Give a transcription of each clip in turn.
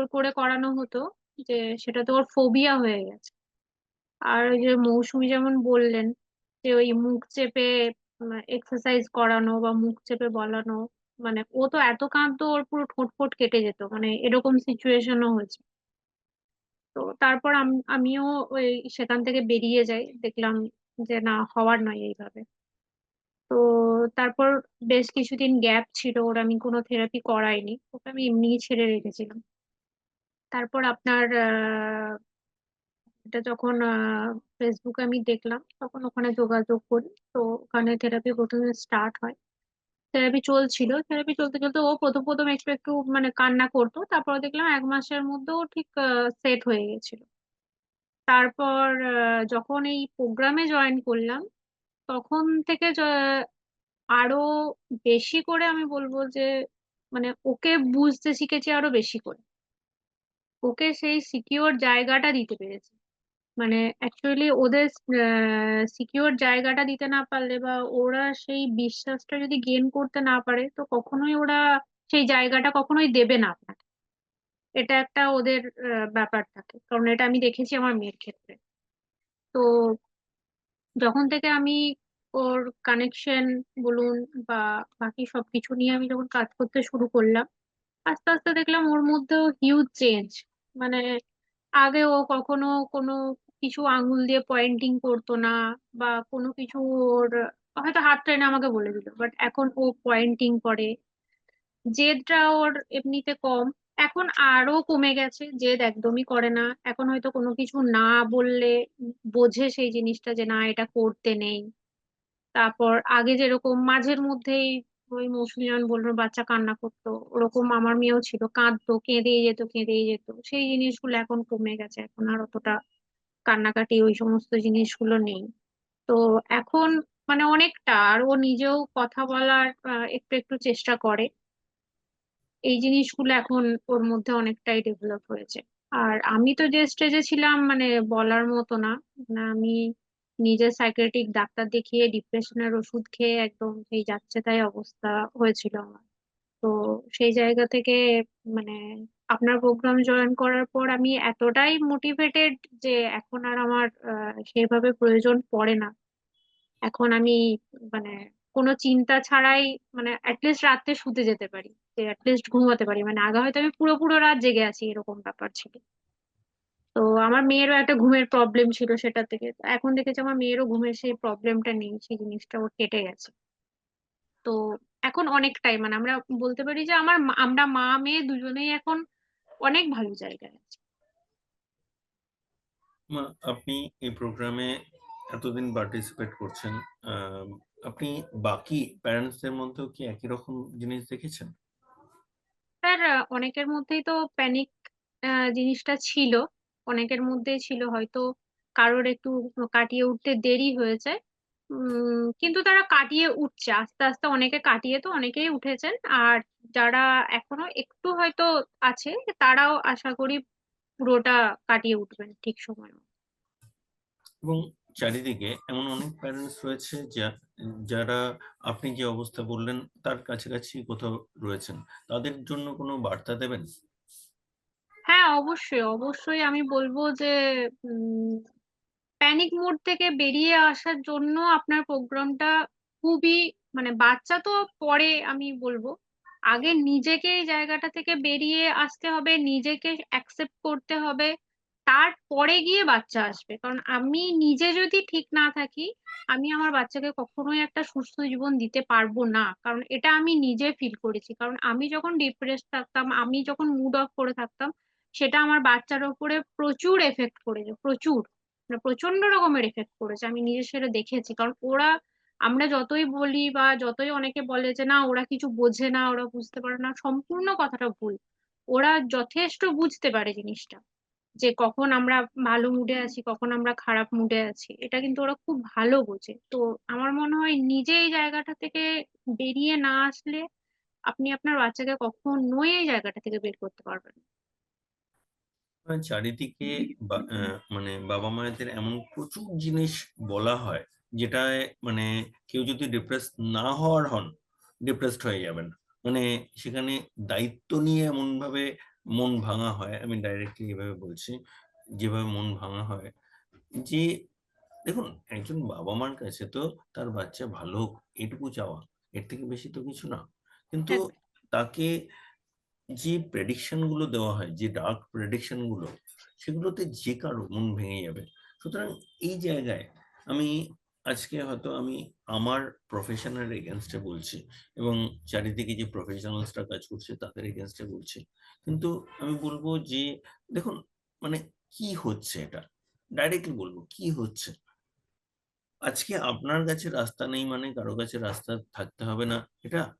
জোর করে করানো হতো যে সেটা তো ওর ফোবিয়া হয়ে গেছে। আর ওই যে মৌসুমী যেমন বললেন যে ওই মুখ চেপে এক্সারসাইজ করানো বা মুখ চেপে বলানো মানে ও তো এত কাঁদতো ওর পুরো ঠোঁট ফোট কেটে যেত মানে এরকম সিচুয়েশনও হয়েছে। তো তারপর আম- আমিও ওই সেখান থেকে বেরিয়ে যাই, দেখলাম যে না, হওয়ার নয় এইভাবে। তো তারপর বেশ কিছুদিন গ্যাপ ছিল, ওর আমি কোনো থেরাপি করাইনি, ওকে আমি এমনিই ছেড়ে রেখেছিলাম। তারপর আপনার এটা যখন ফেসবুকে আমি দেখলাম, তখন ওখানে যোগাযোগ করি। তো ওখানে থেরাপি প্রথমে স্টার্ট হয়। থেরাপি চলছিল। থেরাপি চলতে চলতে ও প্রথম প্রথম একটু একটু মানে কান্না করতো। তারপর দেখলাম এক মাসের মধ্যে ও ঠিক সেট হয়ে গেছিল। তারপর যখন এই প্রোগ্রামে জয়েন করলাম, তখন থেকে আরও বেশি করে আমি বলব যে মানে ওকে বুঝতে শিখেছি আরও বেশি করে। ওকে সেই সিকিওর জায়গাটা দিতে পেরেছে। মানে অ্যাকচুয়ালি ওদের সিকিওর জায়গাটা দিতে না পারলে বা ওরা সেই বিশ্বাসটা যদি গেন করতে না পারে, তো কখনোই ওরা সেই জায়গাটা কখনোই দেবে না আপনাকে। এটা একটা ওদের ব্যাপার থাকে। কারণ এটা আমি দেখেছি আমার মেয়ের ক্ষেত্রে। তো যখন থেকে আমি ওর কানেকশন বলুন বা বাকি সবকিছু নিয়ে আমি যখন কাজ করতে শুরু করলাম, আস্তে আস্তে দেখলাম ওর মধ্যেও হিউজ চেঞ্জ মানে আগে ও কখনো কোনো কিছু আঙুল দিয়ে পয়েন্টিং করতো না বা কোনো কিছু ওর, হয়তো হাত টেনে আমাকে বলে দিল বাট এখন ও পয়েন্টিং করে। জেদটা ওর এমনিতে কম। এখন আরও কমে গেছে, জেদ একদমই করে না। এখন হয়তো কোনো কিছু না বললে বোঝে সেই জিনিসটা যে না, এটা করতে নেই। তারপর আগে যেরকম মাঝের মধ্যেই ওই মৌসুমী যেমন বলল, বাচ্চা কান্না করতো। ওরকম আমার মেয়েও ছিল, কাঁদতো, কেঁদেই যেত কেঁদেই যেত। সেই জিনিসগুলো এখন কমে গেছে, এখন আর অতটা কান্নাকাটি ওই সমস্ত জিনিসগুলো নেই। তো এখন মানে অনেকটা, আর ও নিজেও কথা বলার একটু একটু চেষ্টা করে। এই জিনিসগুলো এখন ওর মধ্যে অনেকটাই ডেভেলপ হয়েছে। আর আমি তো যে স্টেজে ছিলাম মানে বলার মতো না। মানে আমি নিজে সাইকিয়াট্রিক ডাক্তার দেখিয়ে ডিপ্রেশনের ওষুধ খেয়ে একদম সেই যাচ্ছে তাই অবস্থা হয়েছিল আমার। তো সেই জায়গা থেকে মানে আপনার প্রোগ্রাম জয়েন করার পর আমি এতটাই মোটিভেটেড যে এখন আর আমার সেভাবে প্রয়োজন পড়ে না। এখন আমি মানে কোনো চিন্তা ছাড়াই মানে অ্যাটলিস্ট রাতে শুতে যেতে পারি, যে অ্যাটলিস্ট ঘুমাতে পারি। মানে আগে হয়তো আমি পুরো পুরো রাত জেগে আছি, এরকম ব্যাপার ছিল। তো আমার মেয়েরও একটা ঘুমের প্রবলেম ছিল সেটা থেকে। এখন দেখেছি আমার মেয়েরও ঘুমের সেই প্রবলেমটা নেই সেই জিনিসটা ওর কেটে গেছে। তো এখন অনেকটাই মানে আমরা বলতে পারি যে আমার আমরা মা মেয়ে দুজনেই এখন অনেক ভালো জায়গায় আছি। মা আপনি এই প্রোগ্রামে এতদিন পার্টিসিপেট করছেন আপনি বাকি প্যারেন্টসদের মধ্যেও কি একই রকম জিনিস দেখেছেন? স্যার অনেকের মধ্যেই তো প্যানিক জিনিসটা ছিল। অনেকের মধ্যেই ছিল, হয়তো কারোর একটু কাটিয়ে উঠতে দেরি হয়েছে। কিন্তু তারা কাটিয়ে উঠছে, আস্তে আস্তে অনেকে কাটিয়ে তো অনেকেই উঠেছেন। আর যারা এখনও একটু হয়তো আছে, তারাও আশা করি পুরোটা কাটিয়ে উঠবেন ঠিক সময়। এবং চারিদিকে এমন অনেক প্যারেন্টস রয়েছে যারা আপনি যে অবস্থা বললেন, তার কাছাকাছি কোথাও রয়েছেন। তাদের জন্য কোনো বার্তা দেবেন? হ্যাঁ অবশ্যই অবশ্যই আমি বলব যে প্যানিক মোড থেকে বেরিয়ে আসার জন্য আপনার প্রোগ্রামটা খুবই মানে বাচ্চা তো পরে আমি বলব। আগে নিজেকে এই জায়গাটা থেকে বেরিয়ে আসতে হবে, নিজেকে অ্যাকসেপ্ট করতে হবে, তারপরে গিয়ে বাচ্চা আসবে। কারণ আমি নিজে যদি ঠিক না থাকি, আমি আমার বাচ্চাকে কখনোই একটা সুস্থ জীবন দিতে পারব না। কারণ এটা আমি নিজে ফিল করেছি। কারণ আমি যখন ডিপ্রেস থাকতাম, আমি যখন মুড অফ করে থাকতাম সেটা আমার বাচ্চার উপরে প্রচুর এফেক্ট করেছে, প্রচুর। মানে প্রচণ্ড রকমের এফেক্ট করেছে, আমি নিজে সেটা দেখেছি। কারণ ওরা, আমরা যতই বলি বা যতই অনেকে বলে যে, না, ওরা কিছু বোঝে না, ওরা বুঝতে পারে না, সম্পূর্ণ কথাটা ভুল। ওরা যথেষ্ট বুঝতে পারে জিনিসটা, যে কখন আমরা ভালো মুডে আছি, কখন আমরা খারাপ মুডে আছি। এটা কিন্তু ওরা খুব ভালো বোঝে। তো আমার মনে হয় নিজে এই জায়গাটা থেকে বেরিয়ে না আসলে আপনি আপনার বাচ্চাকে কখনোই এই জায়গাটা থেকে বের করতে পারবেন না। আহ, চারিদিকে মানে বাবা মায়েদের এমন প্রচুর জিনিস বলা হয় যেটায় মানে কেউ যদি ডিপ্রেস না হওয়ার হন ডিপ্রেসড হয়ে যাবেন। মানে সেখানে দায়িত্ব নিয়ে এমন ভাবে মন ভাঙা হয় আমি ডাইরেক্টলি এভাবে বলছি যেভাবে মন ভাঙা হয় যে দেখুন একজন বাবা মার কাছে তো তার বাচ্চা ভালো হোক এটুকু চাওয়া এর থেকে বেশি তো কিছু না। কিন্তু তাকে যে প্রেডিকশনগুলো দেওয়া হয়, যে ডার্ক প্রেডিকশনগুলো, সেগুলোতে যে কারও মন ভেঙে যাবে। সুতরাং এই জায়গায় আমি আজকে হয়তো আমি আমার প্রফেশনের এগেনস্টে বলছি এবং চারিদিকে যে প্রফেশনালসরা কাজ করছে তাদের এগেনস্টে বলছি। কিন্তু আমি বলব যে, দেখুন মানে কি হচ্ছে এটা? ডাইরেক্টলি বলব, কি হচ্ছে? আজকে আপনার কাছে রাস্তা নেই মানে কারও কাছে রাস্তা থাকতে হবে না, এটা?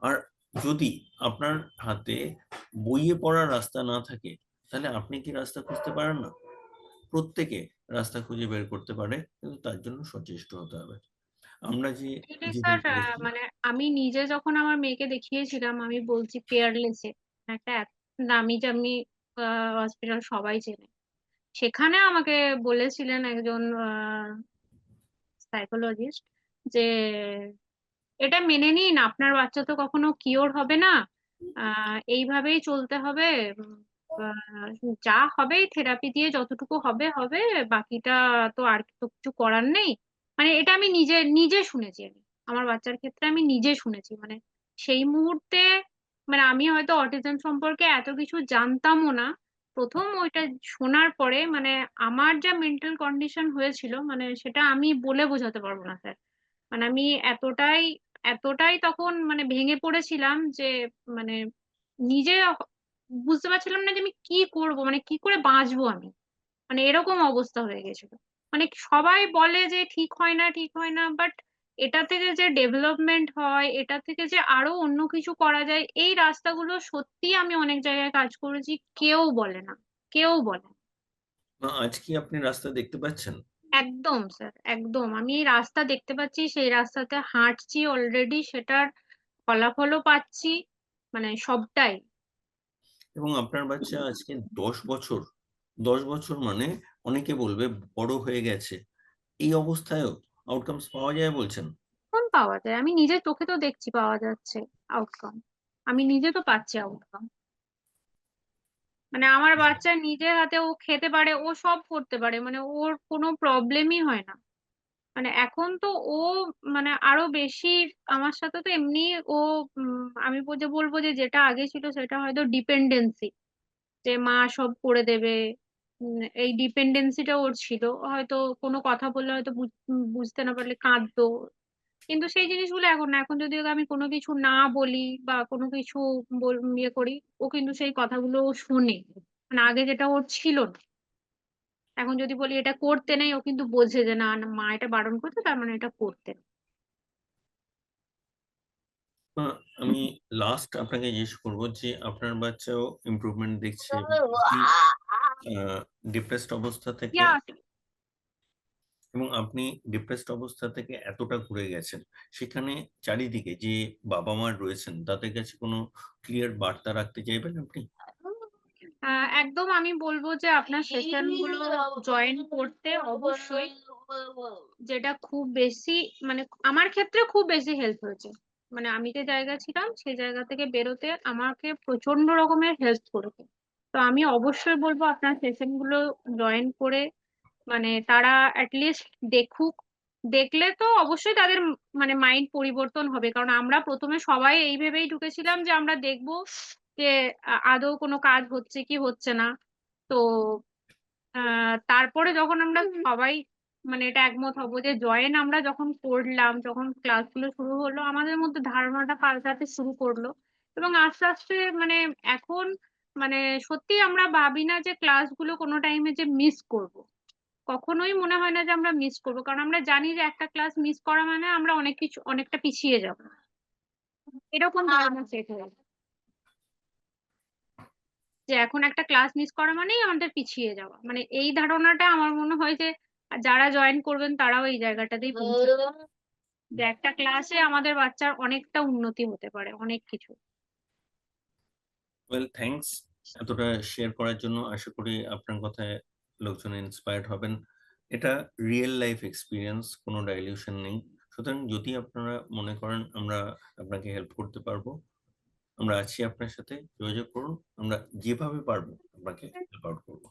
আর যদি আপনার হাতে বইয়ে পড়ার রাস্তা না থাকে তাহলে আপনি কি রাস্তা খুঁজতে পারেন না? প্রত্যেকে রাস্তা খুঁজে বের করতে পারে কিন্তু তার জন্য সচেষ্ট হতে হবে। আমরা যে মানে আমি নিজে যখন আমার মেয়েকে দেখিয়েছিলাম আমি বলছি পেয়ারলেসে একটা নামি জামি হসপিটাল সবাই চেনে। সেখানে আমাকে বলেছিলেন একজন সাইকোলজিস্ট যে এটা মেনে নিন, আপনার বাচ্চা তো কখনো কিওর হবে না। এইভাবেই চলতে হবে। যা হবে থেরাপি দিয়ে, যতটুকু হবে হবে। বাকিটা তো আর তো কিছু করার নেই। মানে এটা আমি নিজে নিজে শুনেছি আমি। আমার বাচ্চার ক্ষেত্রে আমি নিজে শুনেছি। মানে সেই মুহূর্তে মানে আমি হয়তো অটিজম সম্পর্কে এত কিছু জানতামও না। প্রথম ওইটা শোনার পরে মানে আমার যা মেন্টাল কন্ডিশন হয়েছিল মানে সেটা আমি বলে বোঝাতে পারব না, স্যার। মানে আমি এতটাই এতটাই তখন মানে ভেঙে পড়েছিলাম যে মানে নিজে বুঝতে পারছিলাম না যে আমি কি করব মানে কি করে বাঁচবো আমি? মানে এরকম অবস্থা হয়ে গেছিল। মানে সবাই বলে যে ঠিক হয় না, ঠিক হয় না বাট এটা থেকে যে ডেভেলপমেন্ট হয়, এটা থেকে যে আরও অন্য কিছু করা যায়, এই রাস্তাগুলো সত্যি আমি অনেক জায়গায় কাজ করেছি, কেউ বলে না, কেউ বলে না। আজ কি আপনি রাস্তা দেখতে পাচ্ছেন? একদম স্যার একদম। আমি এই রাস্তা দেখতে পাচ্ছি সেই রাস্তাতে হাঁটছি অলরেডি সেটার ফলাফলও পাচ্ছি মানে সবটাই। এবং আপনার বাচ্চা আজকে দশ বছর দশ বছর মানে অনেকে বলবে বড় হয়ে গেছে। এই অবস্থায়ও আউটকামস পাওয়া যায় বলছেন? কোন পাওয়া যায়। আমি নিজের চোখে তো দেখছি পাওয়া যাচ্ছে আউটকাম আমি নিজে তো পাচ্ছি আউটকাম মানে আমার বাচ্চা নিজের হাতে ও খেতে পারে, ও সব করতে পারে মানে ওর কোনো প্রবলেমই হয় না। মানে এখন তো ও মানে আরও বেশি আমার সাথে তো এমনি ও আমি বলতে বলব যে যেটা আগে ছিল সেটা হয়তো ডিপেন্ডেন্সি যে মা সব করে দেবে এই ডিপেন্ডেন্সিটা ওর ছিল। হয়তো কোনো কথা বললে হয়তো বুঝ- বুঝতে না পারলে কাঁদতো। কিন্তু সেই জিনিসগুলো এখন না এখন যদি আমি কোনো কিছু না বলি বা কোনো কিছু ইয়ে করি ও কিন্তু সেই কথাগুলো শুনে। মানে আগে যেটা ওর ছিল না। এখন যদি বলি এটা করতে নেই ও কিন্তু বোঝে যে না মা এটা বারণ করছে তার মানে এটা করতে আমি লাস্ট আপনাকে জিজ্ঞেস করব যে আপনার বাচ্চাও ইমপ্রুভমেন্ট দেখছে ডিপ্রেসড অবস্থা থেকে এবং আপনি ডিপ্রেসড অবস্থা থেকে এতটা ঘুরে গেছেন, সেখানে চারিদিকে যে বাবা মা রয়েছেন, তাদের কাছে কোনো ক্লিয়ার বার্তা রাখতে চাইবেন আপনি? একদম আমি বলব যে আপনার সেশনগুলো জয়েন করতে অবশ্যই যেটা খুব বেশি মানে আমার ক্ষেত্রে খুব বেশি হেল্প হয়েছে। মানে আমি যে জায়গা ছিলাম, সেই জায়গা থেকে বেরোতে আমাকে প্রচণ্ড রকমের হেল্প করেছে। তো আমি অবশ্যই বলব আপনার সেশনগুলো জয়েন করে মানে তারা অ্যাটলিস্ট দেখুক দেখলে তো অবশ্যই তাদের মানে মাইন্ড পরিবর্তন হবে। কারণ আমরা প্রথমে সবাই এই ভেবেই ঢুকেছিলাম যে আমরা দেখব যে আদৌ কোনো কাজ হচ্ছে কি হচ্ছে না। তো তারপরে যখন আমরা সবাই মানে এটা একমত হব যে জয়েন আমরা যখন করলাম যখন ক্লাসগুলো শুরু হলো আমাদের মধ্যে ধারণাটা পাল্টাতে শুরু করল। এবং আস্তে আস্তে মানে এখন মানে সত্যি আমরা ভাবি না যে ক্লাসগুলো কোনো টাইমে যে মিস করব। কখনোই মনে হয় না যে আমরা মিস করব। কারণ আমরা জানি যে একটা ক্লাস মিস করা মানে আমরা অনেক কিছু অনেকটা পিছিয়ে যাব। এরকম ধারণা সেট হয়ে গেছে। যে এখন একটা ক্লাস মিস করা মানেই আমাদের পিছিয়ে যাওয়া। মানে এই ধারণাটা আমার মনে হয় যে যারা জয়েন করবেন তারাও এই জায়গাটাতেই যে একটা ক্লাসে আমাদের বাচ্চার অনেকটা উন্নতি হতে পারে অনেক কিছু। ওয়েল থ্যাঙ্কস এতটা শেয়ার করার জন্য। আশা করি আপনার কথায় লোকজন ইন্সপায়ার্ড হবেন। এটা রিয়েল লাইফ এক্সপিরিয়েন্স কোনো ডাইলিউশন নেই। সুতরাং যদি আপনারা মনে করেন আমরা আপনাকে হেল্প করতে পারব আমরা আছি আপনার সাথে। যোগাযোগ করুন আমরা যেভাবে পারব আপনাকে হেল্প আউট করব।